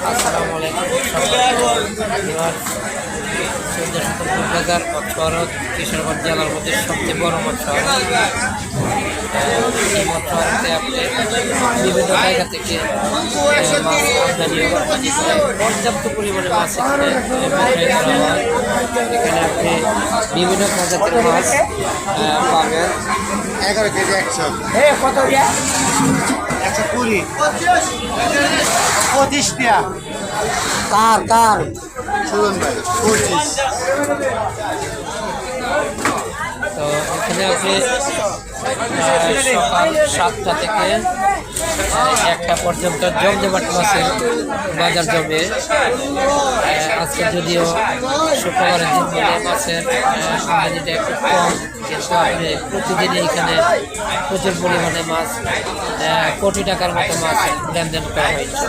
আসসালামু আলাইকুম কিশোরগঞ্জ জেলার মধ্যে সবচেয়ে বড় শহর এই আপনি বিভিন্ন জায়গা থেকে পর্যাপ্ত পরিমাণে মাছ এখানে আপনি বিভিন্ন প্রজাতির মাছ পাবেন এগারো কেজি একশো একশো কুড়ি। পঁচিশ টাকা কার কার? সুজন ভাই পঁচিশ। তো এখানে আপনি সকাল সাতটা থেকে একটা পর্যন্ত জমজমাট মাছের বাজার জমে। আজকে যদিও শুক্রবারের দিন বলে মাছের আমদানিটা একটু কম কিন্তু আপনি প্রতিদিনই এখানে প্রচুর পরিমাণে মাছ আহ, কোটি টাকার মতো মাছ লেনদেন করা হয়েছে।